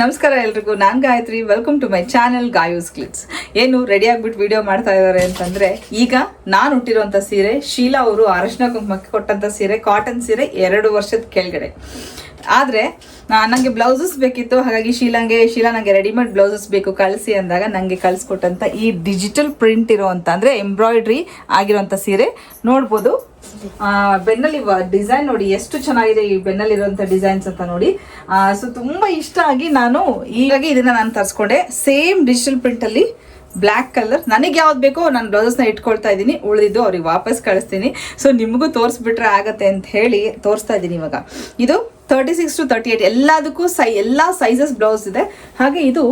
ನಮಸ್ಕಾರ ಎಲ್ರಿಗೂ. ನಾನು Gayatri. Welcome to my channel Gayu's clips ಏನು ರೆಡಿ ಆಗ್ಬಿಟ್ಟು ವಿಡಿಯೋ ಮಾಡ್ತಾ ಇದ್ದಾರೆ ಅಂತಂದ್ರೆ, ಈಗ ನಾನು ಹುಟ್ಟಿರುವಂತ ಸೀರೆ, ಶೀಲಾ ಅವರು ಅರಶಿನ ಕುಂಕುಮಕ್ಕೆ ಕೊಟ್ಟಂತ ಸೀರೆ ಕಾಟನ್ ಸೀರೆ ಎರಡು ವರ್ಷದ ಕೆಳಗಡೆ. ಆದರೆ ನನಗೆ ಬ್ಲೌಸಸ್ ಬೇಕಿತ್ತು, ಹಾಗಾಗಿ ಶೀಲಾಂಗೆ, ಶೀಲಾ ನನಗೆ ರೆಡಿಮೇಡ್ ಬ್ಲೌಸಸ್ ಬೇಕು, ಕಳಿಸಿ ಅಂದಾಗ ನನಗೆ ಕಳಿಸ್ಕೊಟ್ಟಂಥ ಈ ಡಿಜಿಟಲ್ ಪ್ರಿಂಟ್ ಇರುವಂತ ಅಂದ್ರೆ ಎಂಬ್ರಾಯ್ಡ್ರಿ ಆಗಿರುವಂತ ಸೀರೆ ನೋಡ್ಬೋದು. ಬೆನ್ನಲ್ಲಿ ಡಿಸೈನ್ ನೋಡಿ, ಎಷ್ಟು ಚೆನ್ನಾಗಿದೆ ಈ ಬೆನ್ನಲ್ಲಿ ಇರುವಂತ ಡಿಸೈನ್ಸ್ ಅಂತ ನೋಡಿ. ಸೊ ತುಂಬಾ ಇಷ್ಟ ಆಗಿ ನಾನು ಹೀಗಾಗಿ ಇದನ್ನ ನಾನು ತರಿಸ್ಕೊಂಡೆ. ಸೇಮ್ ಡಿಜಿಟಲ್ ಪ್ರಿಂಟ್ ಅಲ್ಲಿ ಬ್ಲ್ಯಾಕ್ ಕಲರ್ ನನಗೆ ಯಾವ್ದು ಬೇಕೋ ನಾನು ಬ್ಲೌಸಸ್ನ ಇಟ್ಕೊಳ್ತಾ ಇದ್ದೀನಿ. ಉಳಿದಿದ್ದು ಅವ್ರಿಗೆ ವಾಪಸ್ ಕಳಿಸ್ತೀನಿ. ಸೊ ನಿಮಗೂ ತೋರಿಸ್ಬಿಟ್ರೆ ಆಗತ್ತೆ ಅಂತ ಹೇಳಿ ತೋರಿಸ್ತಾ ಇದ್ದೀನಿ ಇವಾಗ. ಇದು thirty six to thirty eight ಎಲ್ಲದಕ್ಕೂ ಸೈ ಎಲ್ಲ ಸೈಜಸ್ ಬ್ಲೌಸ್ ಇದೆ. ಹಾಗೆ ಇದು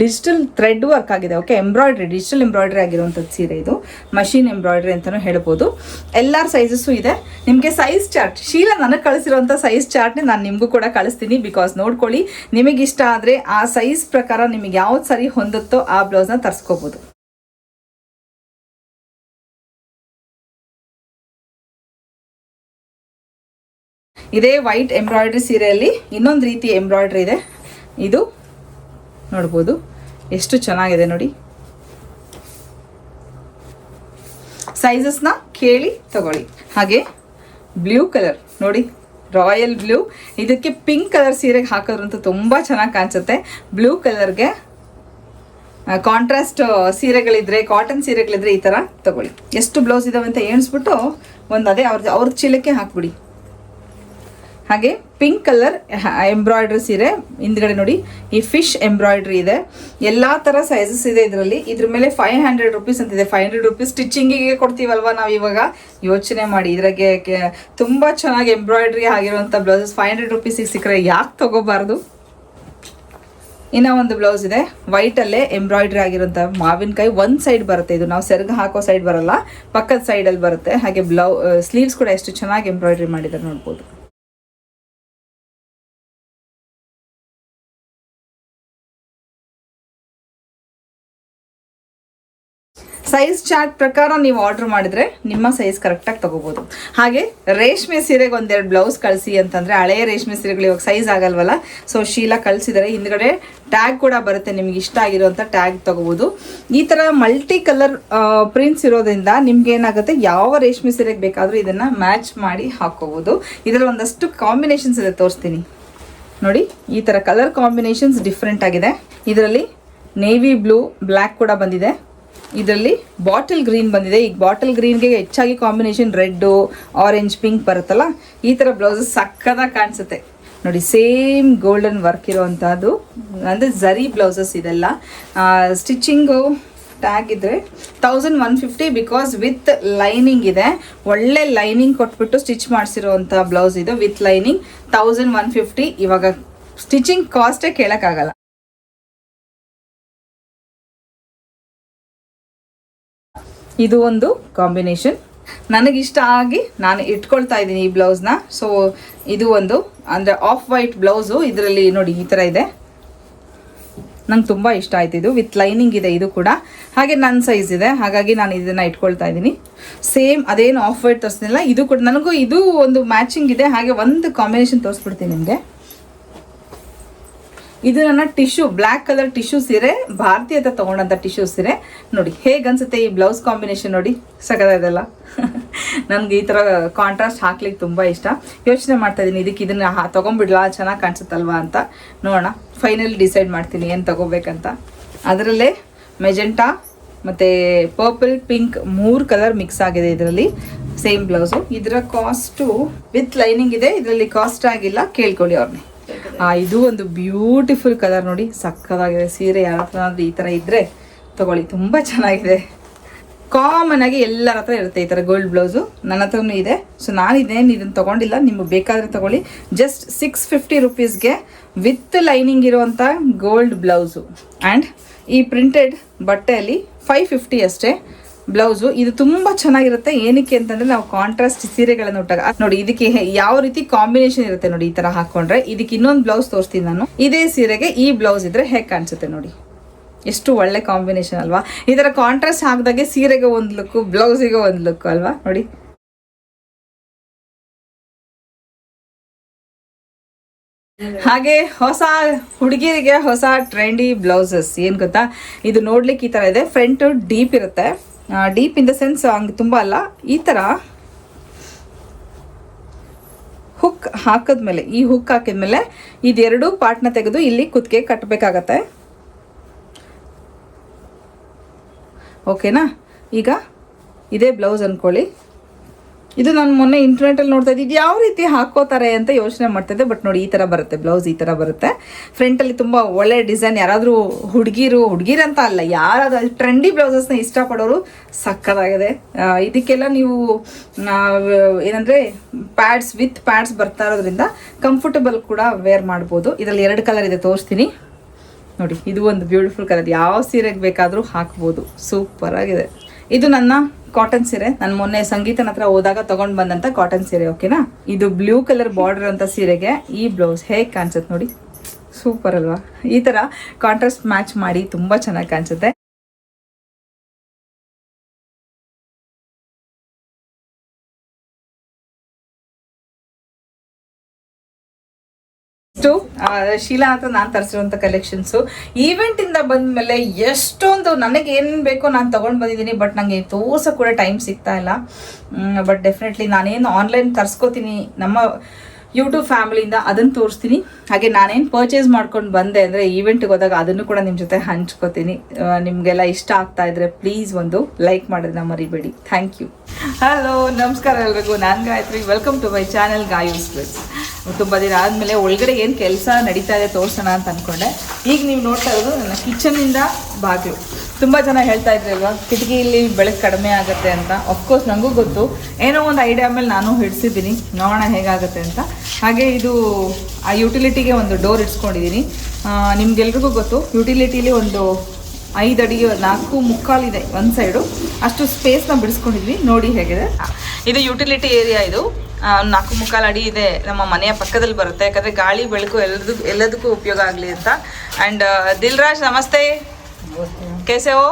ಡಿಜಿಟಲ್ ಥ್ರೆಡ್ ವರ್ಕ್ ಆಗಿದೆ. ಓಕೆ ಎಂಬ್ರಾಯ್ಡ್ರಿ ಡಿಜಿಟಲ್ ಎಂಬ್ರಾಯ್ಡ್ರಿ ಆಗಿರುವಂಥದ್ದು ಸೀರೆ ಇದು. ಮಷಿನ್ ಎಂಬ್ರಾಯ್ಡ್ರಿ ಅಂತಲೂ ಹೇಳ್ಬೋದು. ಎಲ್ಲರ ಸೈಜಸ್ಸು ಇದೆ. ನಿಮಗೆ ಸೈಜ್ ಚಾರ್ಟ್ ಶೀಲಾ ನನಗೆ ಕಳಿಸಿರುವಂಥ ಸೈಜ್ ಚಾರ್ಟ್ನೇ ನಾನು ನಿಮಗೂ ಕೂಡ ಕಳಿಸ್ತೀನಿ. ಬಿಕಾಸ್ ನೋಡ್ಕೊಳ್ಳಿ ನಿಮಗೆ ಇಷ್ಟ ಆದರೆ ಆ ಸೈಜ್ ಪ್ರಕಾರ ನಿಮಗೆ ಯಾವ್ದು ಸರಿ ಹೊಂದುತ್ತೋ ಆ ಬ್ಲೌಸ್ನ ತರಿಸ್ಕೋಬೋದು. ಇದೇ ವೈಟ್ ಎಂಬ್ರಾಯ್ಡ್ರಿ ಸೀರೆಯಲ್ಲಿ ಇನ್ನೊಂದು ರೀತಿ ಎಂಬ್ರಾಯ್ಡ್ರಿ ಇದೆ. ಇದು ನೋಡ್ಬೋದು. ಎಷ್ಟು ಚೆನ್ನಾಗಿದೆ ನೋಡಿ. ಸೈಜಸ್ನ ಕೇಳಿ ತಗೊಳ್ಳಿ. ಹಾಗೆ ಬ್ಲೂ ಕಲರ್ ನೋಡಿ ರಾಯಲ್ ಬ್ಲೂ ಇದಕ್ಕೆ ಪಿಂಕ್ ಕಲರ್ ಸೀರೆಗೆ ಹಾಕೋದ್ರಂತೂ ತುಂಬ ಚೆನ್ನಾಗಿ ಕಾಣಿಸುತ್ತೆ. ಬ್ಲೂ ಕಲರ್ಗೆ ಕಾಂಟ್ರಾಸ್ಟ್ ಸೀರೆಗಳಿದ್ರೆ ಕಾಟನ್ ಸೀರೆಗಳಿದ್ರೆ ಈ ಥರ ತಗೊಳ್ಳಿ. ಎಷ್ಟು ಬ್ಲೌಸ್ ಇದಾವೆ ಅಂತ ಎಣಿಸ್ಬಿಟ್ಟು ಒಂದು ಅದೇ ಅವ್ರದ್ದು ಅವ್ರ ಚೀಲಕ್ಕೆ ಹಾಕ್ಬಿಡಿ. ಹಾಗೆ ಪಿಂಕ್ ಕಲರ್ ಎಂಬ್ರಾಯ್ಡ್ರಿ ಸೀರೆ. ಹಿಂದ್ಗಡೆ ನೋಡಿ, ಈ ಫಿಶ್ ಎಂಬ್ರಾಯ್ಡ್ರಿ ಇದೆ. ಎಲ್ಲ ಥರ ಸೈಜಸ್ ಇದೆ ಇದರಲ್ಲಿ. ಇದ್ರ ಮೇಲೆ ಫೈವ್ ಹಂಡ್ರೆಡ್ ರುಪೀಸ್ ಅಂತಿದೆ ಫೈವ್ ಹಂಡ್ರೆಡ್ ರುಪೀಸ್ ಸ್ಟಿಚಿಂಗಿಗೆ ಕೊಡ್ತೀವಲ್ವ ನಾವು ಇವಾಗ? ಯೋಚನೆ ಮಾಡಿ. ಇದ್ರಾಗೆ ತುಂಬ ಚೆನ್ನಾಗಿ ಎಂಬ್ರಾಯ್ಡ್ರಿ ಆಗಿರುವಂಥ ಬ್ಲೌಸಸ್ ಫೈವ್ ಹಂಡ್ರೆಡ್ ರುಪೀಸಿಗೆ ಸಿಕ್ಕರೆ ಯಾಕೆ ತಗೋಬಾರ್ದು? ಇನ್ನ ಒಂದು ಬ್ಲೌಸ್ ಇದೆ. ವೈಟ್ ಅಲ್ಲೇ ಎಂಬ್ರಾಯ್ಡ್ರಿ ಆಗಿರುವಂತ ಮಾವಿನಕಾಯಿ. ಒಂದು ಸೈಡ್ ಬರುತ್ತೆ ಇದು. ನಾವು ಸೆರಗ ಹಾಕೋ ಸೈಡ್ ಬರಲ್ಲ. ಪಕ್ಕದ ಸೈಡ್ ಅಲ್ಲಿ ಬರುತ್ತೆ. ಹಾಗೆ ಬ್ಲೌ ಸ್ಲೀವ್ಸ್ ಕೂಡ ಎಷ್ಟು ಚೆನ್ನಾಗಿ ಎಂಬ್ರಾಯ್ಡ್ರಿ ಮಾಡಿದ್ದಾರೆ ನೋಡ್ಬೋದು. ಸೈಜ್ ಚಾರ್ಟ್ ಪ್ರಕಾರ ನೀವು ಆರ್ಡರ್ ಮಾಡಿದ್ರೆ ನಿಮ್ಮ ಸೈಜ್ ಕರೆಕ್ಟಾಗಿ ತಗೋಬೋದು. ಹಾಗೆ ರೇಷ್ಮೆ ಸೀರೆಗೆ ಒಂದೆರಡು ಬ್ಲೌಸ್ ಕಳಿಸಿ ಅಂತಂದ್ರೆ ಹಳೆಯ ರೇಷ್ಮೆ ಸೀರೆಗಳು ಇವಾಗ ಸೈಜ್ ಆಗಲ್ವಲ್ಲ? ಸೊ ಶೀಲಾ ಕಳಿಸಿದರೆ. ಹಿಂದ್ಗಡೆ ಟ್ಯಾಗ್ ಕೂಡ ಬರುತ್ತೆ. ನಿಮ್ಗೆ ಇಷ್ಟ ಆಗಿರೋಂಥ ಟ್ಯಾಗ್ ತಗೋಬೋದು. ಈ ಥರ ಮಲ್ಟಿ ಕಲರ್ ಪ್ರಿಂಟ್ಸ್ ಇರೋದ್ರಿಂದ ನಿಮ್ಗೆ ಏನಾಗುತ್ತೆ? ಯಾವ ರೇಷ್ಮೆ ಸೀರೆಗೆ ಬೇಕಾದರೂ ಇದನ್ನ ಮ್ಯಾಚ್ ಮಾಡಿ ಹಾಕೋಬೋದು. ಇದರಲ್ಲಿ ಒಂದಷ್ಟು ಕಾಂಬಿನೇಷನ್ಸ್ ಇದೆ. ತೋರಿಸ್ತೀನಿ. ನೋಡಿ, ಈ ಥರ ಕಲರ್ ಕಾಂಬಿನೇಷನ್ಸ್ ಡಿಫ್ರೆಂಟ್ ಆಗಿದೆ. ಇದರಲ್ಲಿ ನೇವಿ ಬ್ಲೂ ಬ್ಲ್ಯಾಕ್ ಕೂಡ ಬಂದಿದೆ. ಇದರಲ್ಲಿ ಬಾಟಲ್ ಗ್ರೀನ್ ಬಂದಿದೆ. ಈಗ ಬಾಟಲ್ ಗ್ರೀನ್ಗೆ ಹೆಚ್ಚಾಗಿ ಕಾಂಬಿನೇಷನ್ ರೆಡ್ಡು, ಆರೆಂಜ್, ಪಿಂಕ್ ಬರುತ್ತಲ್ಲ? ಈ ಥರ ಬ್ಲೌಸಸ್ ಸಕ್ಕದಾಗಿ ಕಾಣಿಸುತ್ತೆ. ನೋಡಿ, ಸೇಮ್ ಗೋಲ್ಡನ್ ವರ್ಕ್ ಇರೋವಂಥದ್ದು ಅಂದರೆ ಝರಿ ಬ್ಲೌಸಸ್ ಇದೆಲ್ಲ. ಸ್ಟಿಚಿಂಗು ಟ್ಯಾಗ್ ಇದ್ರೆ thousand one fifty because with lining ಇದೆ. ಒಳ್ಳೆ ಲೈನಿಂಗ್ ಕೊಟ್ಬಿಟ್ಟು ಸ್ಟಿಚ್ ಮಾಡಿಸಿರೋವಂಥ ಬ್ಲೌಸ್ ಇದು. With lining thousand one fifty. ಇವಾಗ ಸ್ಟಿಚಿಂಗ್ ಕಾಸ್ಟೇ ಕೇಳೋಕ್ಕಾಗಲ್ಲ. ಇದು ಒಂದು ಕಾಂಬಿನೇಷನ್. ನನಗಿಷ್ಟ ಆಗಿ ನಾನು ಇಟ್ಕೊಳ್ತಾ ಇದ್ದೀನಿ ಈ ಬ್ಲೌಸ್ನ. ಸೊ ಇದು ಒಂದು, ಅಂದರೆ ಆಫ್ ವೈಟ್ ಬ್ಲೌಸು. ಇದರಲ್ಲಿ ನೋಡಿ ಈ ಥರ ಇದೆ. ನಂಗೆ ತುಂಬ ಇಷ್ಟ ಆಯ್ತು ಇದು. ವಿತ್ ಲೈನಿಂಗ್ ಇದೆ ಇದು ಕೂಡ. ಹಾಗೆ ನನ್ನ ಸೈಜ್ ಇದೆ. ಹಾಗಾಗಿ ನಾನು ಇದನ್ನು ಇಟ್ಕೊಳ್ತಾ ಇದ್ದೀನಿ. ಸೇಮ್ ಅದೇನು ಆಫ್ ವೈಟ್ ತೋರಿಸ್ತಿಲ್ಲ ಇದು ಕೂಡ. ನನಗೂ ಇದು ಒಂದು ಮ್ಯಾಚಿಂಗ್ ಇದೆ. ಹಾಗೆ ಒಂದು ಕಾಂಬಿನೇಷನ್ ತೋರಿಸ್ಬಿಡ್ತೀನಿ ನಿಮಗೆ. ಇದು ನನ್ನ ಟಿಶ್ಯೂ ಬ್ಲ್ಯಾಕ್ ಕಲರ್ ಟಿಶ್ಯೂ ಸೀರೆ ಭಾರತೀಯದ ಅಂತ ತಗೊಂಡಂತ ಟಿಶ್ಯೂ ಸೀರೆ. ನೋಡಿ, ಹೇಗನ್ಸುತ್ತೆ ಈ ಬ್ಲೌಸ್ ಕಾಂಬಿನೇಷನ್ ನೋಡಿ ಸಗದಾದಲ್ಲ ನನಗೆ ಈ ಥರ ಕಾಂಟ್ರಾಸ್ಟ್ ಹಾಕ್ಲಿಕ್ಕೆ ತುಂಬ ಇಷ್ಟ. ಯೋಚನೆ ಮಾಡ್ತಾ ಇದ್ದೀನಿ ಇದಕ್ಕೆ ಇದನ್ನ ಹಾ ತೊಗೊಂಬಿಡ್ಲಾ ಚೆನ್ನಾಗಿ ಕಾಣಿಸುತ್ತಲ್ವಾ ಅಂತ. ನೋಡೋಣ ಫೈನಲ್ ಡಿಸೈಡ್ ಮಾಡ್ತೀನಿ ಏನು ತಗೋಬೇಕಂತ. ಅದರಲ್ಲೇ ಮೆಜೆಂಟಾ ಮತ್ತು ಪರ್ಪಲ್ ಪಿಂಕ್ ಮೂರು ಕಲರ್ ಮಿಕ್ಸ್ ಆಗಿದೆ ಇದರಲ್ಲಿ. ಸೇಮ್ ಬ್ಲೌಸು ಇದರ ಕಾಸ್ಟು ವಿತ್ ಲೈನಿಂಗ್ ಇದೆ, ಇದರಲ್ಲಿ ಕಾಸ್ಟ್ ಆಗಿಲ್ಲ, ಕೇಳ್ಕೊಳ್ಳಿ ಅವ್ರನ್ನೇ ಇದು ಒಂದು ಬ್ಯೂಟಿಫುಲ್ ಕಲರ್ ನೋಡಿ, ಸಕ್ಕದಾಗಿದೆ. ಸೀರೆ ಯಾರ ಹತ್ರನಾದ್ರೂ ಈ ಥರ ಇದ್ರೆ ತಗೊಳ್ಳಿ, ತುಂಬ ಚೆನ್ನಾಗಿದೆ. ಕಾಮನ್ ಆಗಿ ಎಲ್ಲರ ಹತ್ರ ಇರುತ್ತೆ ಈ ಥರ ಗೋಲ್ಡ್ ಬ್ಲೌಸು ನನ್ನ ಹತ್ರನೂ ಇದೆ. ಸೊ ನಾನು ಇದೇನು ಇದನ್ನು ತೊಗೊಂಡಿಲ್ಲ, ನಿಮಗೆ ಬೇಕಾದರೆ ತಗೊಳ್ಳಿ. ಜಸ್ಟ್ ಸಿಕ್ಸ್ ಫಿಫ್ಟಿ ರುಪೀಸ್ಗೆ ವಿತ್ ಲೈನಿಂಗ್ ಇರುವಂಥ ಗೋಲ್ಡ್ ಬ್ಲೌಸು ಆ್ಯಂಡ್ ಈ ಪ್ರಿಂಟೆಡ್ ಬಟ್ಟೆಯಲ್ಲಿ ಫೈವ್ ಫಿಫ್ಟಿ ಅಷ್ಟೇ. ಬ್ಲೌಸು. ಇದು ತುಂಬ ಚೆನ್ನಾಗಿರುತ್ತೆ. ಏನಕ್ಕೆ ಅಂತಂದ್ರೆ ನಾವು ಕಾಂಟ್ರಾಸ್ಟ್ ಸೀರೆಗಳನ್ನು ಉಟ್ಟಾಗ ನೋಡಿ ಇದಕ್ಕೆ ಯಾವ ರೀತಿ ಕಾಂಬಿನೇಷನ್ ಇರುತ್ತೆ ನೋಡಿ ಈ ತರ ಹಾಕೊಂಡ್ರೆ. ಇದಕ್ಕೆ ಇನ್ನೊಂದು ಬ್ಲೌಸ್ ತೋರಿಸ್ತೀನಿ ನಾನು. ಇದೇ ಸೀರೆಗೆ ಈ ಬ್ಲೌಸ್ ಇದ್ರೆ ಹೇಗೆ ಕಾಣಿಸುತ್ತೆ ನೋಡಿ. ಎಷ್ಟು ಒಳ್ಳೆ ಕಾಂಬಿನೇಷನ್ ಅಲ್ವಾ? ಈ ತರ ಕಾಂಟ್ರಾಸ್ಟ್ ಹಾಕಿದಾಗೆ ಸೀರೆಗೆ ಒಂದು ಲುಕ್ ಬ್ಲೌಸಿಗೆ ಒಂದು ಲುಕ್ ಅಲ್ವಾ? ನೋಡಿ. ಹಾಗೆ ಹೊಸ ಹುಡುಗಿರಿಗೆ ಹೊಸ ಟ್ರೆಂಡಿ ಬ್ಲೌಸಸ್. ಏನು ಗೊತ್ತಾ? ಇದು ನೋಡ್ಲಿಕ್ಕೆ ಈ ತರ ಇದೆ. ಫ್ರಂಟ್ ಡೀಪ್ ಇರುತ್ತೆ. ಡೀಪ್ ಇನ್ ದ ಸೆನ್ಸ್ ಹಂಗೆ ತುಂಬ ಅಲ್ಲ. ಈ ಥರ ಹುಕ್ ಹಾಕಿದ್ಮೇಲೆ, ಈ ಹುಕ್ ಹಾಕಿದ್ಮೇಲೆ ಇದೆರಡು ಪಾರ್ಟ್ನ ತೆಗೆದು ಇಲ್ಲಿ ಕುತ್ತಿಗೆ ಕಟ್ಟಬೇಕಾಗತ್ತೆ ಓಕೆನಾ ಈಗ ಇದೇ ಬ್ಲೌಸ್ ಅಂದ್ಕೊಳ್ಳಿ ಇದು ನಾನು ಮೊನ್ನೆ ಇಂಟರ್ನೆಟಲ್ಲಿ ನೋಡ್ತಾ ಇದ್ದೀವಿ ಇದು ಯಾವ ರೀತಿ ಹಾಕೋತಾರೆ ಅಂತ ಯೋಚನೆ ಮಾಡ್ತಿದ್ದೆ ಬಟ್ ನೋಡಿ ಈ ಥರ ಬರುತ್ತೆ. ಬ್ಲೌಸ್ ಈ ಥರ ಬರುತ್ತೆ. ಫ್ರಂಟಲ್ಲಿ ತುಂಬ ಒಳ್ಳೆ ಡಿಸೈನ್ ಯಾರಾದರೂ ಹುಡುಗಿರು ಹುಡುಗಿರಂತ ಅಲ್ಲ ಯಾರಾದ್ರೂ ಟ್ರೆಂಡಿ ಬ್ಲೌಸಸ್ನ ಇಷ್ಟಪಡೋರು ಸಕ್ಕತ್ತಾಗಿದೆ ಆ, ಇದಕ್ಕೆಲ್ಲ ನೀವು ಏನಂದರೆ ಪ್ಯಾಡ್ಸ್ ವಿತ್ ಪ್ಯಾಡ್ಸ್ ಬರ್ತಾ ಇರೋದ್ರಿಂದ ಕಂಫರ್ಟಬಲ್ ಕೂಡ ವೇರ್ ಮಾಡ್ಬೋದು. ಇದರಲ್ಲಿ ಎರಡು ಕಲರ್ ಇದೆ ತೋರಿಸ್ತೀನಿ. ನೋಡಿ ಇದು ಒಂದು ಬ್ಯೂಟಿಫುಲ್ ಕಲರ್ ಯಾವ ಸೀರೆಗೆ ಬೇಕಾದರೂ ಹಾಕ್ಬೋದು. ಸೂಪರ್ ಆಗಿದೆ. ಇದು ನನ್ನ ಕಾಟನ್ ಸೀರೆ. ನಾನು ಮೊನ್ನೆ ಸಂಗೀತನ ಹತ್ರ ಹೋದಾಗ ತಗೊಂಡ್ ಬಂದಂತ ಕಾಟನ್ ಸೀರೆ ಓಕೆನಾ ಇದು ಬ್ಲೂ ಕಲರ್ ಬಾರ್ಡರ್ ಅಂತ ಸೀರೆಗೆ ಈ ಬ್ಲೌಸ್ ಹೇಗ್ ಕಾಣಿಸುತ್ತೆ ನೋಡಿ. ಸೂಪರ್ ಅಲ್ವಾ? ಈ ತರ ಕಾಂಟ್ರಾಸ್ಟ್ ಮ್ಯಾಚ್ ಮಾಡಿ ತುಂಬಾ ಚೆನ್ನಾಗಿ ಕಾಣಿಸುತ್ತೆ. ಶೀಲಾ ಅಂತ ನಾನು ತರಿಸಿರುವಂಥ ಕಲೆಕ್ಷನ್ಸು ಈವೆಂಟಿಂದ ಬಂದಮೇಲೆ ಎಷ್ಟೊಂದು ನನಗೆ ಏನು ಬೇಕೋ ನಾನು ತೊಗೊಂಡು ಬಂದಿದ್ದೀನಿ ಬಟ್ ನನಗೆ ತೋರ್ಸೋ ಕೂಡ ಟೈಮ್ ಸಿಗ್ತಾ ಇಲ್ಲ. ಬಟ್ ಡೆಫಿನೆಟ್ಲಿ ನಾನೇನು ಆನ್ಲೈನ್ ತರಿಸ್ಕೋತೀನಿ, ನಮ್ಮ ಯೂಟ್ಯೂಬ್ ಫ್ಯಾಮಿಲಿಯಿಂದ ಅದನ್ನು ತೋರಿಸ್ತೀನಿ. ಹಾಗೆ ನಾನೇನು ಪರ್ಚೇಸ್ ಮಾಡ್ಕೊಂಡು ಬಂದೆ ಅಂದರೆ ಈವೆಂಟ್ಗೆ ಹೋದಾಗ ಅದನ್ನು ಕೂಡ ನಿಮ್ಮ ಜೊತೆ ಹಂಚ್ಕೋತೀನಿ. ನಿಮಗೆಲ್ಲ ಇಷ್ಟ ಆಗ್ತಾ ಇದ್ರೆ ಪ್ಲೀಸ್ ಒಂದು ಲೈಕ್ ಮಾಡೋದನ್ನ ಮರಿಬೇಡಿ. ಥ್ಯಾಂಕ್ ಯು ಹಲೋ ನಮಸ್ಕಾರ ಎಲ್ರಿಗೂ. ನಾನು Gayatri. Welcome to my channel Gayu's ತುಂಬ ದಿನ ಆದಮೇಲೆ ಒಳಗಡೆ ಏನು ಕೆಲಸ ನಡೀತಾ ಇದೆ ತೋರಿಸೋಣ ಅಂತ ಅಂದ್ಕೊಂಡೆ ಈಗ ನೀವು ನೋಡ್ತಾ ಇರೋದು ನನ್ನ ಕಿಚನಿಂದ ಬಾಗಿಲು. ತುಂಬ ಜನ ಹೇಳ್ತಾ ಇದ್ರಲ್ವಾ ಕಿಟಕಿಯಲ್ಲಿ ಬೆಳಕು ಕಡಿಮೆ ಆಗುತ್ತೆ ಅಂತ. ಅಫ್ಕೋರ್ಸ್ ನನಗೂ ಗೊತ್ತು. ಏನೋ ಒಂದು ಐಡಿಯಾ ಮೇಲೆ ನಾನು ಹಿಡಿಸಿದ್ದೀನಿ. ನೋಡೋಣ ಹೇಗಾಗುತ್ತೆ ಅಂತ. ಹಾಗೆ ಇದು, ಆ ಯುಟಿಲಿಟಿಗೆ ಒಂದು ಡೋರ್ ಇಟ್ಸ್ಕೊಂಡಿದ್ದೀನಿ ನಿಮ್ಗೆಲ್ರಿಗೂ ಗೊತ್ತು ಯುಟಿಲಿಟಿಲಿ ಒಂದು ಐದು ಅಡಿ, ನಾಲ್ಕು ಮುಕ್ಕಾಲಿದೆ ಒಂದು ಸೈಡು ಅಷ್ಟು ಸ್ಪೇಸ್ನ ಬಿಡಿಸ್ಕೊಂಡಿದ್ವಿ ನೋಡಿ ಹೇಗಿದೆ. ಇದು ಯುಟಿಲಿಟಿ ಏರಿಯಾ ಇದು. ನಾಲ್ಕು ಮುಕ್ಕಾಲು ಅಡಿ ಇದೆ ನಮ್ಮ ಮನೆಯ ಪಕ್ಕದಲ್ಲಿ ಬರುತ್ತೆ. ಯಾಕಂದರೆ ಗಾಳಿ ಬೆಳಕು ಎಲ್ಲದಕ್ಕೂ ಎಲ್ಲದಕ್ಕೂ ಉಪಯೋಗ ಆಗಲಿ ಅಂತ. ಆ್ಯಂಡ್ ದಿಲ್ರಾಜ್ ನಮಸ್ತೆ. ಕೇಸೆ ಹೋ?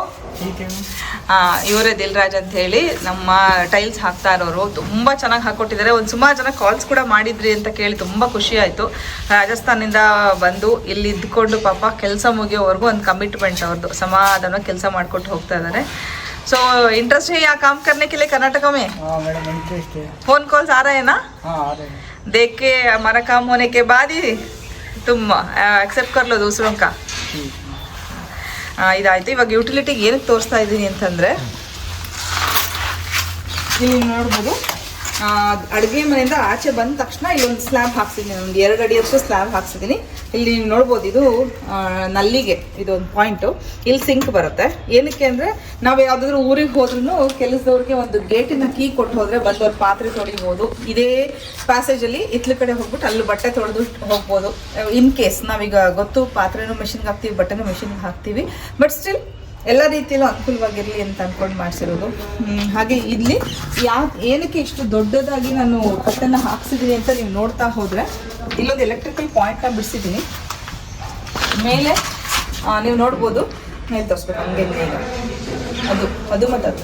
ಇವರೇ ದಿಲ್ರಾಜ್ ಅಂತ ಹೇಳಿ ನಮ್ಮ ಟೈಲ್ಸ್ ಹಾಕ್ತಾ ಇರೋರು. ತುಂಬ ಚೆನ್ನಾಗಿ ಹಾಕ್ಕೊಟ್ಟಿದ್ದಾರೆ ಒಂದು ಸುಮಾರು ಜನ ಕಾಲ್ಸ್ ಕೂಡ ಮಾಡಿದ್ರಿ ಅಂತ ಕೇಳಿ ತುಂಬ ಖುಷಿ ಆಯಿತು. ರಾಜಸ್ಥಾನಿಂದ ಬಂದು ಇಲ್ಲಿ ಇದ್ಕೊಂಡು ಪಾಪ ಕೆಲಸ ಮುಗಿಯೋವರೆಗೂ ಒಂದು ಕಮಿಟ್ಮೆಂಟ್ ಅವ್ರದ್ದು ಸಮಾಧಾನ ಕೆಲಸ ಮಾಡ್ಕೊಟ್ಟು ಹೋಗ್ತಾ ಇದ್ದಾರೆ ಸೊ इंटरेस्ट है यहाँ काम करने के लिए कर्नाटक में हाँ मैडम इंटरेस्ट है फोन कॉल्स आ रहे हैं ना हाँ आ रहे हैं देख के हमारा काम होने के बाद ही तुम एक्सेप्ट कर लो दूसरों का ठीक ಆ, ಇದಾಯ್ತು ಇವಾಗ ಯುಟಿಲಿಟಿಗೆ ಏನಕ್ಕೆ ತೋರಿಸ್ತಾ ಇದ್ದೀನಿ ಅಂತಂದರೆ ಇಲ್ಲಿ ನೋಡ್ಬೋದು ಅಡುಗೆ ಮನೆಯಿಂದ ಆಚೆ ಬಂದ ತಕ್ಷಣ ಇಲ್ಲೊಂದು ಸ್ಲ್ಯಾಬ್ ಹಾಕ್ಸಿದ್ದೀನಿ ಒಂದು ಎರಡು ಅಡಿಯಷ್ಟು ಸ್ಲ್ಯಾಬ್ ಹಾಕ್ಸಿದ್ದೀನಿ ಇಲ್ಲಿ ನೀವು ನೋಡ್ಬೋದು ಇದು ನಲ್ಲಿಗೆ, ಇದೊಂದು ಪಾಯಿಂಟು ಇಲ್ಲಿ ಸಿಂಕ್ ಬರುತ್ತೆ. ಏನಕ್ಕೆ ಅಂದರೆ, ನಾವು ಯಾವುದಾದ್ರೂ ಊರಿಗೆ ಹೋದ್ರೂ ಕೆಲಸದವ್ರಿಗೆ ಒಂದು ಗೇಟಿನ ಕೀ ಕೊಟ್ಟು ಹೋದರೆ ಬಂದು ಅವ್ರು ಪಾತ್ರೆ ತೊಳಿಬೋದು. ಇದೇ ಪ್ಯಾಸೇಜಲ್ಲಿ ಇತ್ಲ ಕಡೆ ಹೋಗ್ಬಿಟ್ಟು ಅಲ್ಲಿ ಬಟ್ಟೆ ತೊಳೆದು ಹೋಗ್ಬೋದು. ಇನ್ ಕೇಸ್ ನಾವೀಗ ಗೊತ್ತು ಪಾತ್ರೆನೂ ಮೆಷಿನ್ಗೆ ಹಾಕ್ತೀವಿ, ಬಟ್ಟೆನೂ ಮೆಷಿನ್ಗೆ ಹಾಕ್ತೀವಿ. ಬಟ್ ಸ್ಟಿಲ್ ಎಲ್ಲ ರೀತಿಯಲ್ಲೂ ಅನುಕೂಲವಾಗಿರಲಿ ಅಂತ ಅಂದ್ಕೊಂಡು ಮಾಡಿಸಿರೋದು. ಹಾಗೆ ಇಲ್ಲಿ ಯಾ ಏನಕ್ಕೆ ಇಷ್ಟು ದೊಡ್ಡದಾಗಿ ನಾನು ಕಟ್ಟನ್ನು ಹಾಕ್ಸಿದ್ದೀನಿ ಅಂತ ನೀವು ನೋಡ್ತಾ ಹೋದರೆ ಇಲ್ಲೊಂದು ಎಲೆಕ್ಟ್ರಿಕಲ್ ಪಾಯಿಂಟ್ನ ಬಿಡಿಸಿದ್ದೀನಿ ಮೇಲೆ ನೀವು ನೋಡ್ಬೋದು. ಮೇಲೆ ತೋರಿಸ್ಬೇಕು ಹಂಗೆ ಈಗ. ಅದು ಅದು ಮತ್ತು ಅದು.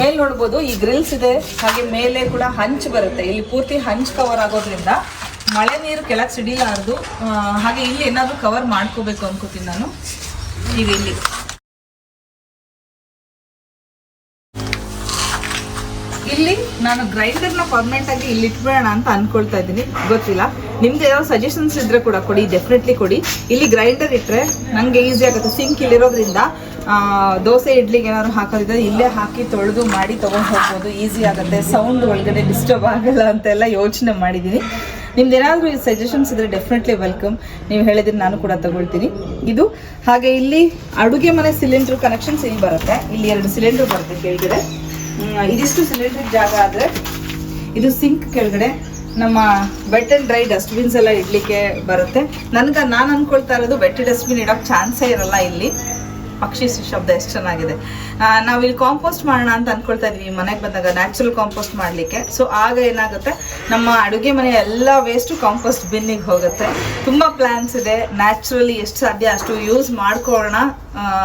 ಮೇಲೆ ನೋಡ್ಬೋದು ಈ ಗ್ರಿಲ್ಸ್ ಇದೆ. ಹಾಗೆ ಮೇಲೆ ಕೂಡ ಹಂಚ್ ಬರುತ್ತೆ. ಇಲ್ಲಿ ಪೂರ್ತಿ ಹಂಚ್ ಕವರ್ ಆಗೋದ್ರಿಂದ ಮಳೆ ನೀರು ಕೆಳಗೆ ಸಿಡಿಲಾರ್ದು ಹಾಗೆ ಇಲ್ಲಿ ಏನಾದರೂ ಕವರ್ ಮಾಡ್ಕೋಬೇಕು ಅನ್ಕೋತೀನಿ ನಾನು. ಈಗ ಇಲ್ಲಿ. ನಾನು ಗ್ರೈಂಡರ್ನ ಪರ್ಮನೆಂಟ್ ಆಗಿ ಇಲ್ಲಿ ಇಟ್ಬಿಡೋಣ ಅಂತ ಅನ್ಕೊಳ್ತಾ ಇದ್ದೀನಿ. ಗೊತ್ತಿಲ್ಲ. ನಿಮ್ದು ಯಾವ ಸಜೆಷನ್ಸ್ ಇದ್ರೆ ಕೂಡ ಕೊಡಿ ಡೆಫಿನೆಟ್ಲಿ ಕೊಡಿ. ಇಲ್ಲಿ ಗ್ರೈಂಡರ್ ಇಟ್ಟರೆ ನನಗೆ ಈಸಿ ಆಗುತ್ತೆ. ಸಿಂಕ್ ಇಲ್ಲಿರೋದ್ರಿಂದ ದೋಸೆ ಇಡ್ಲಿಗೆ ಏನಾದ್ರು ಹಾಕೋದಿದ್ರೆ ಇಲ್ಲೇ ಹಾಕಿ ತೊಳೆದು ಮಾಡಿ ತೊಗೊಂಡು ಹೋಗ್ಬೋದು. ಈಸಿ ಆಗುತ್ತೆ. ಸೌಂಡ್ ಒಳಗಡೆ ಡಿಸ್ಟರ್ಬ್ ಆಗಲ್ಲ ಅಂತೆಲ್ಲ ಯೋಚನೆ ಮಾಡಿದ್ದೀನಿ. ನಿಮ್ದು ಏನಾದರೂ ಸಜೆಷನ್ಸ್ ಇದ್ರೆ ಡೆಫಿನೆಟ್ಲಿ ವೆಲ್ಕಮ್ ನೀವು ಹೇಳಿದ್ರೆ ನಾನು ಕೂಡ ತಗೊಳ್ತೀನಿ. ಇದು ಹಾಗೆ ಇಲ್ಲಿ ಅಡುಗೆ ಮನೆ ಸಿಲಿಂಡರ್ ಕನೆಕ್ಷನ್ಸ್ ಇಲ್ಲಿ ಬರುತ್ತೆ. ಇಲ್ಲಿ ಎರಡು ಸಿಲಿಂಡರ್ ಬರುತ್ತೆ ಹ್ಮ್, ಇದಿಷ್ಟು ಸಿಲಿಂಡ್ರಿಕ್ ಜಾಗ ಆದರೆ ಇದು ಸಿಂಕ್ ಕೆಳಗಡೆ ನಮ್ಮ ವೆಟ್ ಆ್ಯಂಡ್ ಡ್ರೈ ಡಸ್ಟ್ಬಿನ್ಸ್ ಎಲ್ಲ ಇಡ್ಲಿಕ್ಕೆ ಬರುತ್ತೆ. ನನಗೆ ನಾನು ಅಂದ್ಕೊಳ್ತಾ ಇರೋದು ವೆಟ್ ಡಸ್ಟ್ಬಿನ್ ಇಡೋಕ್ಕೆ ಚಾನ್ಸೇ ಇರಲ್ಲ ಇಲ್ಲಿ. ಪಕ್ಷಿ ಶಬ್ದ ಎಷ್ಟು ಚೆನ್ನಾಗಿದೆ. ನಾವು ಇಲ್ಲಿ ಕಾಂಪೋಸ್ಟ್ ಮಾಡೋಣ ಅಂತ ಅನ್ಕೊಳ್ತಾ ಇದ್ವಿ. ಮನೆಗೆ ಬಂದಾಗ ನ್ಯಾಚುರಲ್ ಕಾಂಪೋಸ್ಟ್ ಮಾಡಲಿಕ್ಕೆ. ಸೊ ಆಗ ಏನಾಗುತ್ತೆ? ನಮ್ಮ ಅಡುಗೆ ಮನೆಯ ಎಲ್ಲ ವೇಸ್ಟು ಕಾಂಪೋಸ್ಟ್ ಬಿನ್ನಿಗೆ ಹೋಗುತ್ತೆ. ತುಂಬ ಪ್ಲ್ಯಾನ್ಸ್ ಇದೆ. ನ್ಯಾಚುರಲಿ ಎಷ್ಟು ಸಾಧ್ಯ ಅಷ್ಟು ಯೂಸ್ ಮಾಡ್ಕೊಳ್ಳೋಣ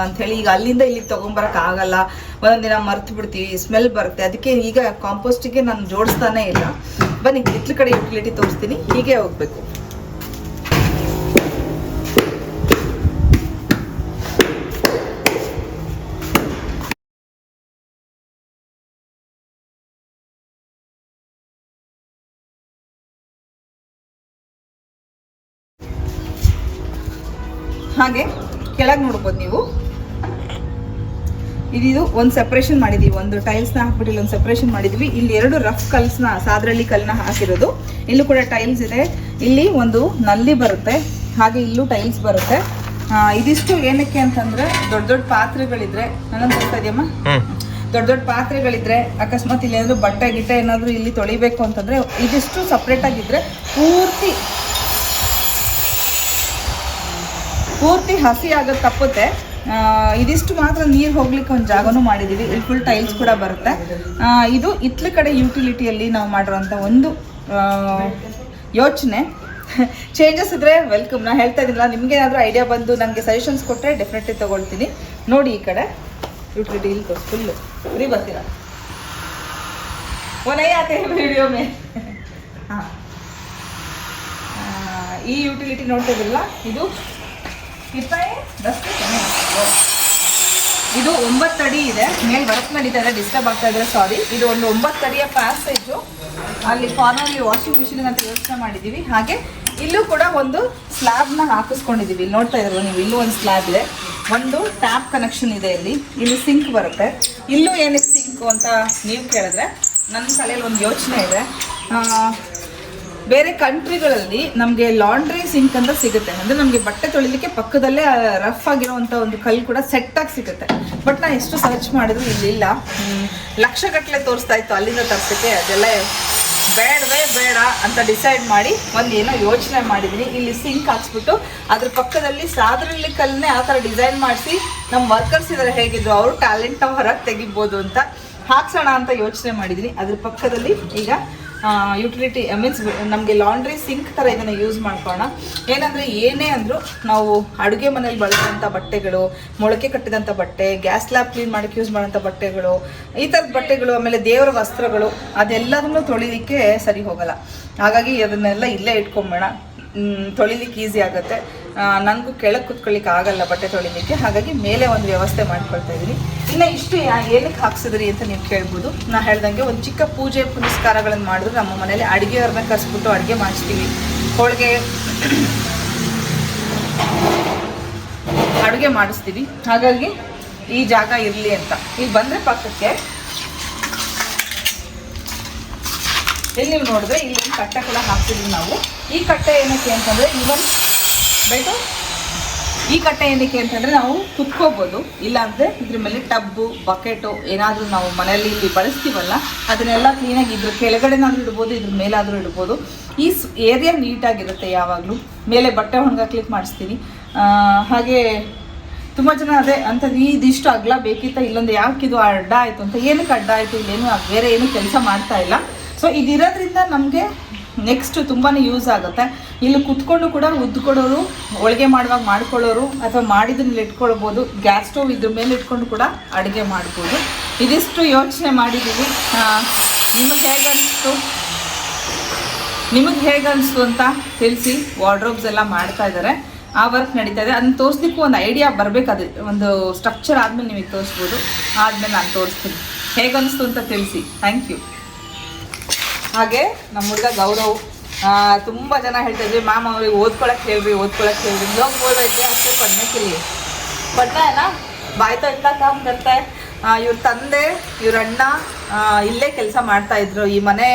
ಅಂಥೇಳಿ ಈಗ ಅಲ್ಲಿಂದ ಇಲ್ಲಿಗೆ ತೊಗೊಂಬರೋಕ್ಕಾಗಲ್ಲ ಒಂದೊಂದು ದಿನ ಮರ್ತು ಬಿಡ್ತೀವಿ ಸ್ಮೆಲ್ ಬರುತ್ತೆ. ಅದಕ್ಕೆ ಈಗ ಕಾಂಪೋಸ್ಟಿಗೆ ನಾನು ಜೋಡಿಸ್ತಾನೆ ಇಲ್ಲ. ಬನ್ನಿ ಇತ್ಲ ಕಡೆ ಯುಟಿಲಿಟಿ ತೋರಿಸ್ತೀನಿ. ಹೀಗೆ ಹೋಗಬೇಕು. ಹಾಗೆ ಕೆಳಗೆ ನೋಡ್ಬೋದು ನೀವು. ಇದಿದು ಒಂದು ಸೆಪ್ರೇಷನ್ ಮಾಡಿದೀವಿ ಒಂದು ಟೈಲ್ಸ್ನ ಹಾಕ್ಬಿಟ್ಟು ಇಲ್ಲಿ ಒಂದು ಸೆಪ್ರೇಷನ್ ಮಾಡಿದ್ವಿ. ಇಲ್ಲಿ ಎರಡು ರಫ್ ಕಲ್ಸ್ನ ಸಾದ್ರಳ್ಳಿ ಕಲ್ನ ಹಾಕಿರೋದು. ಇಲ್ಲೂ ಕೂಡ ಟೈಲ್ಸ್ ಇದೆ. ಇಲ್ಲಿ ಒಂದು ನಲ್ಲಿ ಬರುತ್ತೆ ಹಾಗೆ ಇಲ್ಲೂ ಟೈಲ್ಸ್ ಬರುತ್ತೆ. ಇದಿಷ್ಟು ಏನಕ್ಕೆ ಅಂತಂದ್ರೆ ದೊಡ್ಡ ದೊಡ್ಡ ಪಾತ್ರೆಗಳಿದ್ರೆ ನನ್ನ ಗೊತ್ತಾದ್ಯಮ್ಮ ಇದೆಯಮ್ಮ? ದೊಡ್ಡ ದೊಡ್ಡ ಪಾತ್ರೆಗಳಿದ್ರೆ ಅಕಸ್ಮಾತ್ ಇಲ್ಲಿ ಏನಾದ್ರು ಬಟ್ಟೆ ಗಿಟ್ಟೆ ಏನಾದ್ರು ಇಲ್ಲಿ ತೊಳಿಬೇಕು ಅಂತಂದ್ರೆ ಇದಿಷ್ಟು ಸಪ್ರೇಟ್ ಆಗಿದ್ರೆ ಪೂರ್ತಿ ಪೂರ್ತಿ ಹಸಿ ಆಗೋದು ತಪ್ಪುತ್ತೆ. ಇದಿಷ್ಟು ಮಾತ್ರ ನೀರು ಹೋಗ್ಲಿಕ್ಕೆ ಒಂದು ಜಾಗನೂ ಮಾಡಿದ್ದೀವಿ ಇಲ್ಲಿ ಫುಲ್ ಟೈಲ್ಸ್ ಕೂಡ ಬರುತ್ತೆ. ಇದು ಇತ್ಲ ಕಡೆ ಯುಟಿಲಿಟಿಯಲ್ಲಿ ನಾವು ಮಾಡಿರೋಂಥ ಒಂದು ಯೋಚನೆ. ಚೇಂಜಸ್ ಇದ್ರೆ ವೆಲ್ಕಮ್ ನಾ ಹೇಳ್ತಾ ಇದ್ದಿಲ್ಲ ನಿಮಗೆ ಏನಾದರೂ ಐಡಿಯಾ ಬಂದು ನನಗೆ ಸಜೆಷನ್ಸ್ ಕೊಟ್ಟರೆ ಡೆಫಿನೆಟ್ಲಿ ತೊಗೊಳ್ತೀನಿ. ನೋಡಿ ಈ ಕಡೆ. ಯುಟಿಲಿಟಿ ಇಲ್ಲಿ ಫುಲ್ಲು ಫ್ರೀ ಬರ್ತೀರಾ? ಆತೆ ವಿಡಿಯೋ ಮೇ ಹಾಂ. ಈ ಯುಟಿಲಿಟಿ ನೋಡ್ತಾ ಇದು ಇಪ್ಪೈ ಬಸ್ಸು ಇದು ಒಂಬತ್ತು ಅಡಿ ಇದೆ. ಮೇಲೆ ವರ್ಕ್ ನಡೀತಾ ಇದೆ ಡಿಸ್ಟರ್ಬ್ ಆಗ್ತಾ ಇದ್ರೆ ಸಾರಿ ಇದು ಒಂದು ಒಂಬತ್ತು ಅಡಿಯ ಪ್ಯಾಸೇಜು ಅಲ್ಲಿ ಫಾರ್ಮಲ್ ವಾಷಿಂಗ್ ಮಿಷಿನ್ ಅಂತ ಯೋಚನೆ ಮಾಡಿದ್ದೀವಿ. ಹಾಗೆ ಇಲ್ಲೂ ಕೂಡ ಒಂದು ಸ್ಲ್ಯಾಬ್ನ ಹಾಕಿಸ್ಕೊಂಡಿದ್ದೀವಿ. ಇಲ್ಲಿ ನೋಡ್ತಾ ಇದ್ರು ನೀವು? ಇಲ್ಲೂ ಒಂದು ಸ್ಲ್ಯಾಬ್ ಇದೆ. ಒಂದು ಟ್ಯಾಪ್ ಕನೆಕ್ಷನ್ ಇದೆ ಇಲ್ಲಿ. ಇಲ್ಲಿ ಸಿಂಕ್ ಬರುತ್ತೆ. ಇಲ್ಲೂ ಏನಕ್ಕೆ ಸಿಂಕು ಅಂತ ನೀವು ಕೇಳಿದ್ರೆ, ನನ್ನ ತಲೆಯಲ್ಲಿ ಒಂದು ಯೋಚನೆ ಇದೆ. ಬೇರೆ ಕಂಟ್ರಿಗಳಲ್ಲಿ ನಮಗೆ ಲಾಂಡ್ರಿ ಸಿಂಕ್ ಅಂತ ಸಿಗುತ್ತೆ. ಅಂದರೆ ನಮಗೆ ಬಟ್ಟೆ ತೊಳಿಲಿಕ್ಕೆ ಪಕ್ಕದಲ್ಲೇ ರಫ್ ಆಗಿರೋವಂಥ ಒಂದು ಕಲ್ಲು ಕೂಡ ಸೆಟ್ಟಾಗಿ ಸಿಗುತ್ತೆ. ಬಟ್ ನಾನು ಎಷ್ಟು ಸರ್ಚ್ ಮಾಡಿದ್ರು ಇಲ್ಲಿಲ್ಲ. ಲಕ್ಷ ಲಕ್ಷಗಟ್ಟಲೆ ತೋರಿಸ್ತಾ ಇತ್ತು ಅಲ್ಲಿಂದ ತರ್ಸಕ್ಕೆ. ಅದೆಲ್ಲ ಬೇಡವೇ ಬೇಡ ಅಂತ ಡಿಸೈಡ್ ಮಾಡಿ ಒಂದು ಏನೋ ಯೋಚನೆ ಮಾಡಿದ್ದೀನಿ ಇಲ್ಲಿ ಸಿಂಕ್ ಹಾಕ್ಸ್ಬಿಟ್ಟು ಅದ್ರ ಪಕ್ಕದಲ್ಲಿ ಸಾದ್ರಲ್ಲಿ ಕಲ್ಲನ್ನೇ ಆ ಥರ ಡಿಸೈನ್ ಮಾಡಿಸಿ ನಮ್ಮ ವರ್ಕರ್ಸ್ ಇದ್ದಾರೆ ಹೇಗಿದ್ರು ಅವರು ಟ್ಯಾಲೆಂಟ್ನ ಹೊರಗೆ ತೆಗಿಬೋದು ಅಂತ ಹಾಕ್ಸೋಣ ಅಂತ ಯೋಚನೆ ಮಾಡಿದ್ದೀನಿ ಅದ್ರ ಪಕ್ಕದಲ್ಲಿ ಈಗ ಯುಟಿಲಿಟಿ ಮೀನ್ಸ್ ನಮಗೆ ಲಾಂಡ್ರಿ ಸಿಂಕ್ ಥರ ಇದನ್ನು ಯೂಸ್ ಮಾಡ್ಕೊಳ್ಳೋಣ. ಏನಂದರೆ ಏನೇ ಅಂದರೂ ನಾವು ಅಡುಗೆ ಮನೇಲಿ ಬಳಸುವಂಥ ಬಟ್ಟೆಗಳು, ಮೊಳಕೆ ಕಟ್ಟಿದಂಥ ಬಟ್ಟೆ ಗ್ಯಾಸ್ ಲ್ಯಾಬ್ ಕ್ಲೀನ್ ಮಾಡೋಕ್ಕೆ ಯೂಸ್ ಮಾಡೋಂಥ ಬಟ್ಟೆಗಳು, ಈ ಥರದ ಬಟ್ಟೆಗಳು, ಆಮೇಲೆ ದೇವರ ವಸ್ತ್ರಗಳು, ಅದೆಲ್ಲದನ್ನು ತೊಳಿಲಿಕ್ಕೆ ಸರಿ ಹೋಗಲ್ಲ. ಹಾಗಾಗಿ ಅದನ್ನೆಲ್ಲ ಇಲ್ಲೇ ಇಟ್ಕೊಂಬೇಡ. ತೊಳಿಲಿಕ್ಕೆ ಈಸಿ ಆಗುತ್ತೆ. ನನಗೂ ಕೆಳಗೆ ಕುತ್ಕೊಳ್ಳಿಕ್ಕೆ ಆಗಲ್ಲ ಬಟ್ಟೆ ತೊಳಿಲಿಕ್ಕೆ. ಹಾಗಾಗಿ ಮೇಲೆ ಒಂದು ವ್ಯವಸ್ಥೆ ಮಾಡ್ಕೊಳ್ತಾ ಇದ್ದೀನಿ. ಇನ್ನು ಇಷ್ಟು ಏನಕ್ಕೆ ಹಾಕ್ಸಿದ್ರಿ ಅಂತ ನೀವು ಕೇಳ್ಬೋದು. ನಾ ಹೇಳ್ದಂಗೆ ಒಂದು ಚಿಕ್ಕ ಪೂಜೆ ಪುನಸ್ಕಾರಗಳನ್ನು ಮಾಡಿದ್ರು ನಮ್ಮ ಮನೇಲಿ ಅಡುಗೆಯವ್ರನ್ನ ಕಸ್ಬಿಟ್ಟು ಅಡುಗೆ ಮಾಡಿಸ್ತೀವಿ. ಹೋಳಿಗೆ ಅಡುಗೆ ಮಾಡಿಸ್ತೀವಿ. ಹಾಗಾಗಿ ಈ ಜಾಗ ಇರಲಿ ಅಂತ. ಈಗ ಬಂದರೆ ಪಕ್ಕಕ್ಕೆ ಇಲ್ಲಿ ನೋಡಿದ್ರೆ ಇಲ್ಲಿ ಕಟ್ಟೆ ಕೂಡ ಹಾಕ್ತಿದ್ವಿ ನಾವು. ಈ ಕಟ್ಟೆ ಏನಕ್ಕೆ ಅಂತಂದರೆ ಇವನ್ ಬೈಟು ಈ ಕಟ್ಟೆ ಏನಕ್ಕೆ ಅಂತಂದರೆ ನಾವು ಕುತ್ಕೋಬೋದು ಇಲ್ಲಾಂದರೆ ಇದ್ರ ಮೇಲೆ ಟಬ್ಬು ಬಕೆಟು ಏನಾದರೂ ನಾವು ಮನೆಯಲ್ಲಿ ಇಲ್ಲಿ ಬಳಸ್ತೀವಲ್ಲ ಅದನ್ನೆಲ್ಲ ಕ್ಲೀನಾಗಿ ಇದ್ರ ಕೆಳಗಡೆನಾದರೂ ಇಡ್ಬೋದು ಇದ್ರ ಮೇಲಾದರೂ ಇಡ್ಬೋದು. ಈ ಏರಿಯಾ ನೀಟಾಗಿರುತ್ತೆ ಯಾವಾಗಲೂ. ಮೇಲೆ ಬಟ್ಟೆ ಒಣಗಾಕ್ಲಿಕ್ಕೆ ಮಾಡಿಸ್ತೀನಿ. ಆ, ಹಾಗೆ ತುಂಬ ಜನ ಅದೇ ಅಂಥದ್ದು ಇದಿಷ್ಟು ಅಗಲ ಬೇಕಿತ್ತ ಇಲ್ಲೊಂದು ಯಾಕಿದು ಅಡ್ಡ ಆಯಿತು? ಅಂತ ಏನಕ್ಕೆ ಅಡ್ಡ ಆಯಿತು ಇಲ್ಲೇನು ಬೇರೆ ಏನು ಕೆಲಸ ಮಾಡ್ತಾ ಇಲ್ಲ. ಸೊ ಇದಿರೋದ್ರಿಂದ ನಮಗೆ ನೆಕ್ಸ್ಟ್ ತುಂಬಾ ಯೂಸ್ ಆಗುತ್ತೆ. ಇಲ್ಲಿ ಕುತ್ಕೊಂಡು ಕೂಡ ಉದ್ಕೊಡೋರು ಹೋಳಿಗೆ ಮಾಡುವಾಗ ಮಾಡ್ಕೊಳ್ಳೋರು ಅಥವಾ ಮಾಡಿದ್ರಲ್ಲಿ ಇಟ್ಕೊಳ್ಬೋದು ಗ್ಯಾಸ್ ಸ್ಟೋವ್ ಇದ್ರ ಮೇಲೆ ಇಟ್ಕೊಂಡು ಕೂಡ ಅಡುಗೆ ಮಾಡ್ಬೋದು. ಇದಿಷ್ಟು ಯೋಚನೆ ಮಾಡಿದ್ದೀವಿ ನಿಮಗೆ ಹೇಗನ್ನಿಸ್ತು ನಿಮಗೆ ಹೇಗೆ ಅನಿಸ್ತು ಅಂತ ತಿಳಿಸಿ ವಾರ್ಡ್ರೋಬ್ಸ್ ಎಲ್ಲ ಮಾಡ್ತಾ ಇದ್ದಾರೆ ಆ ವರ್ಕ್ ನಡೀತಾ ಇದೆ. ಅದನ್ನ ತೋರಿಸ್ಲಿಕ್ಕೂ ಒಂದು ಐಡಿಯಾ ಬರಬೇಕು ಅದು. ಒಂದು ಸ್ಟ್ರಕ್ಚರ್ ಆದಮೇಲೆ ನಿಮಗೆ ತೋರಿಸ್ಬೋದು. ಆದಮೇಲೆ ನಾನು ತೋರಿಸ್ತೀನಿ. ಹೇಗೆ ಅನಿಸ್ತು ಅಂತ ತಿಳಿಸಿ. ಥ್ಯಾಂಕ್ ಯು ಹಾಗೆ ನಮ್ಮ ಹುಡುಗ ಗೌರವ್ ತುಂಬ ಜನ ಹೇಳ್ತಾ ಇದ್ವಿ ಮ್ಯಾಮ್ ಅವ್ರಿಗೆ ಓದ್ಕೊಳಕ್ಕೆ ಹೇಳ್ರಿ ಓದ್ಕೊಳಕ್ಕೆ ಹೇಳ್ರಿ. ಬ್ಲಾಗ್ ಓದೈತೆ ಅಷ್ಟೇ ಪಡ್ನಕ್ಕಿಲ್ಲಿ ಪಡ್ನ ಬಾಯ್ತಾ ಇರ್ತಾ ಕಾಮ್ ಬರ್ತೆ ಇವ್ರ ತಂದೆ, ಇವ್ರ ಅಣ್ಣ ಇಲ್ಲೇ ಕೆಲಸ ಮಾಡ್ತಾ ಇದ್ರು. ಈ ಮನೆ,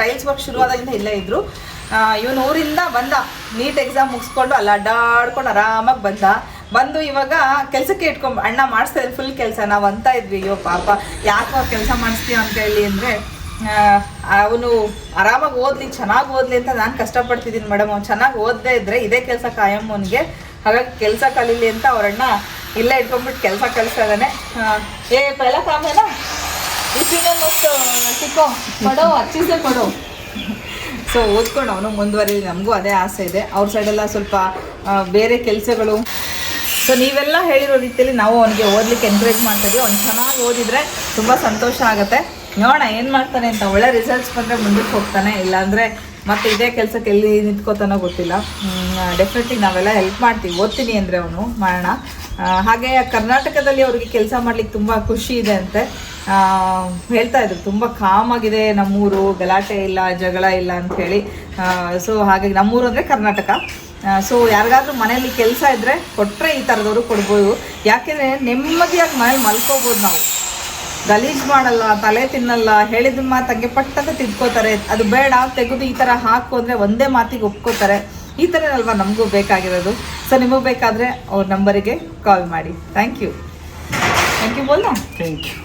ಟೈಲ್ಸ್ ವರ್ಕ್ ಶುರುವಾದಾಗಿಂದ ಇಲ್ಲೇ ಇದ್ರು. ಇವನು ಊರಿಂದ ಬಂದ. ನೀಟ್ ಎಕ್ಸಾಮ್ ಮುಗಿಸ್ಕೊಂಡು ಅಲ್ಲಿ ಅಡ್ಡಾಡ್ಕೊಂಡು ಆರಾಮಾಗಿ ಬಂದ. ಬಂದು ಇವಾಗ ಕೆಲಸಕ್ಕೆ ಇಟ್ಕೊಂಡು, ಅಣ್ಣ ಮಾಡಿಸ್ತಾ ಇದ್ರು ಫುಲ್ ಕೆಲಸ. ನಾವು ಅಂತ ಇದ್ವಿ, ಅಯ್ಯೋ, ಪಾಪ, ಯಾಕೆ ಕೆಲಸ ಮಾಡಿಸ್ತೀವಿ ಅಂತ ಹೇಳಿ ಅಂದರೆ ಅವನು ಆರಾಮಾಗಿ ಓದ್ಲಿ, ಚೆನ್ನಾಗಿ ಓದ್ಲಿ ಅಂತ ನಾನು ಕಷ್ಟಪಡ್ತಿದ್ದೀನಿ ಮೇಡಮ್. ಅವ್ನು ಚೆನ್ನಾಗಿ ಓದದೇ ಇದ್ರೆ ಇದೇ ಕೆಲಸ ಕಾಯಂ ಅವನಿಗೆ. ಹಾಗಾಗಿ ಕೆಲಸ ಕಲೀಲಿ ಅಂತ ಅವರಣ್ಣ ಇಲ್ಲೇ ಇಟ್ಕೊಂಡ್ಬಿಟ್ಟು ಕೆಲಸ ಕಲಿಸ್ತಾ ಇದ್ದಾನೆ. ಏ ಪೆಲ ಕಾಮೇನ? ಇಸಿನೇ ಮತ್ತು ಕೊಡೋ ಅಚ್ಚಿಸೇ ಕೊಡೋ. ಸೊ ಓದ್ಕೊಂಡು ಅವನು ಮುಂದುವರಿಲಿ. ನಮಗೂ ಅದೇ ಆಸೆ ಇದೆ. ಅವ್ರ ಸೈಡೆಲ್ಲ ಸ್ವಲ್ಪ ಬೇರೆ ಕೆಲಸಗಳು. ಸೊ ನೀವೆಲ್ಲ ಹೇಳಿರೋ ರೀತಿಯಲ್ಲಿ ನಾವು ಅವನಿಗೆ ಓದ್ಲಿಕ್ಕೆ ಎನ್ಕರೇಜ್ ಮಾಡ್ತಾ ಇದೀವಿ. ಅವ್ನು ಚೆನ್ನಾಗಿ ಓದಿದ್ರೆ ತುಂಬ ಸಂತೋಷ ಆಗುತ್ತೆ. ನೋಡೋಣ, ಏನು ಮಾಡ್ತಾನೆ ಅಂತ. ಒಳ್ಳೆ ರಿಸಲ್ಟ್ಸ್ ಬಂದರೆ ಮುಂದಕ್ಕೆ ಹೋಗ್ತಾನೆ. ಇಲ್ಲಾಂದರೆ ಮತ್ತೆ ಇದೇ ಕೆಲಸಕ್ಕೆ ಎಲ್ಲಿ ನಿಂತ್ಕೋತಾನೋ ಗೊತ್ತಿಲ್ಲ. ಡೆಫಿನೆಟ್ಲಿ ನಾವೆಲ್ಲ ಹೆಲ್ಪ್ ಮಾಡ್ತೀವಿ. ಓದ್ತೀನಿ ಅಂದರೆ ಅವನು, ಮಾಡೋಣ. ಹಾಗೆ ಕರ್ನಾಟಕದಲ್ಲಿ ಅವ್ರಿಗೆ ಕೆಲಸ ಮಾಡ್ಲಿಕ್ಕೆ ತುಂಬ ಖುಷಿ ಇದೆ ಅಂತೆ. ಹೇಳ್ತಾ ಇದ್ರು, ತುಂಬ ಕಾಮ್ ಆಗಿದೆ ನಮ್ಮೂರು, ಗಲಾಟೆ ಇಲ್ಲ, ಜಗಳ ಇಲ್ಲ ಅಂತ ಹೇಳಿ. ಸೊ ಹಾಗಾಗಿ ನಮ್ಮೂರು ಅಂದರೆ ಕರ್ನಾಟಕ. ಸೊ ಯಾರಿಗಾದ್ರೂ ಮನೇಲಿ ಕೆಲಸ ಇದ್ದರೆ ಕೊಟ್ಟರೆ ಈ ಥರದವರು ಕೊಡ್ಬೋದು. ಯಾಕೆಂದರೆ ನೆಮ್ಮದಿಯಾಗಿ ಮನೇಲಿ ಮಲ್ಕೋಬೋದು ನಾವು. ಗಲೀಜು ಮಾಡಲ್ಲ ತಲೆ ತಿನ್ನಲ್ಲ ಹೇಳಿದ ಮಾತಂಗೆ ಪಟ್ಟಂತ ತಿದ್ಕೋತಾರೆ. ಅದು ಬೇಡ ತೆಗೆದು ಈ ಥರ ಹಾಕು ಅಂದರೆ ಒಂದೇ ಮಾತಿಗೆ ಒಪ್ಕೋತಾರೆ. ಈ ಥರ ಅಲ್ವಾ ನಮಗೂ ಬೇಕಾಗಿರೋದು. ಸೊ ನಿಮಗೆ ಬೇಕಾದರೆ ಅವ್ರ ನಂಬರಿಗೆ ಕಾಲ್ ಮಾಡಿ. ಥ್ಯಾಂಕ್ ಯು ಥ್ಯಾಂಕ್ ಯು ಬೋಲ್ ಥ್ಯಾಂಕ್ ಯು